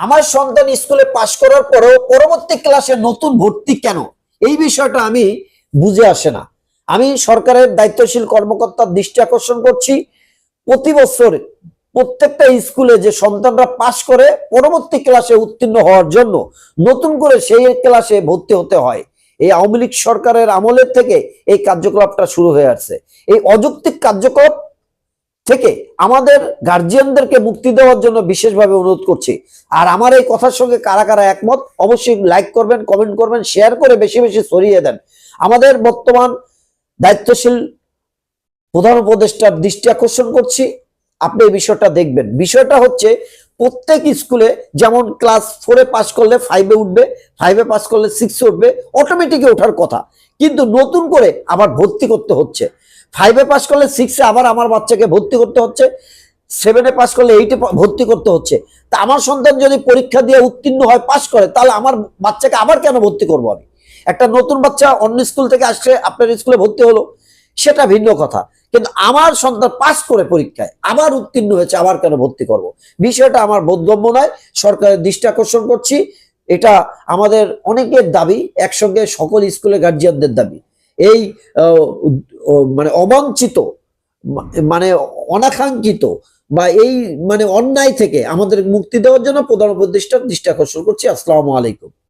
আমার সন্তান স্কুলে পাশ করার পরেও পরবর্তী ক্লাসে নতুন ভর্তি কেন? এই বিষয়টা আমি বুঝে আসে না। আমি সরকারের দায়িত্বশীল কর্মকর্তার দৃষ্টি আকর্ষণ করছি। প্রতি বছর প্রত্যেকটা স্কুলে যে সন্তানরা পাশ করে পরবর্তী ক্লাসে উত্তীর্ণ হওয়ার জন্য নতুন করে সেই ক্লাসে ভর্তি হতে হয়। এই আওয়ামী সরকারের আমলের থেকে এই কার্যকলাপটা শুরু হয়ে আসছে। এই অযৌক্তিক কার্যকলাপ থেকে আমাদের গার্জিয়ানদেরকে মুক্তি দেওয়ার জন্য বিশেষভাবে অনুরোধ করছি। আর আমার এই কথার সঙ্গে কারা কারা একমত, অবশ্যই লাইক করবেন কমেন্ট করবেন শেয়ার করে বেশি বেশি ছড়িয়ে দেন। আমাদের বর্তমান দায়িত্বশীল প্রধান উপদেষ্টার দৃষ্টি আকর্ষণ করছি। আপনি এই বিষয়টা দেখবেন। বিষয়টা হচ্ছে, প্রত্যেক স্কুলে যেমন ক্লাস ফোরে পাস করলে ফাইভে উঠবে ফাইভে পাস করলে সিক্সে উঠবে অটোমেটিকে ওঠার কথা। কিন্তু নতুন করে আবার ভর্তি করতে হচ্ছে। ফাইভে পাস করলে সিক্সে আবার আমার বাচ্চাকে ভর্তি করতে হচ্ছে সেভেনে পাস করলে এইটে ভর্তি করতে হচ্ছে। তা আমার সন্তান যদি পরীক্ষা দিয়ে উত্তীর্ণ হয় পাস করে, তাহলে আমার বাচ্চাকে আবার কেন ভর্তি করব আমি? একটা নতুন বাচ্চা অন্য স্কুল থেকে আসছে, আপনার স্কুলে ভর্তি হলো, সেটা ভিন্ন কথা। কিন্তু আমার সন্তান পাস করে পরীক্ষায়, আবার উত্তীর্ণ হয়েছে, আবার কেন ভর্তি করব? বিষয়টা আমার বোধগম্য নয়, সরকারের দৃষ্টি আকর্ষণ করছি। এটা আমাদের অনেকের দাবি, একসঙ্গে সকল স্কুলের গার্জিয়ানদের দাবি। এই মানে অবাঞ্ছিত মানে অনাকাঙ্ক্ষিত বা এই মানে অন্যায় থেকে আমাদের মুক্তি দেওয়ার জন্য প্রধান উপদেষ্টার দৃষ্টি আকর্ষণ করছি। আসসালামু আলাইকুম।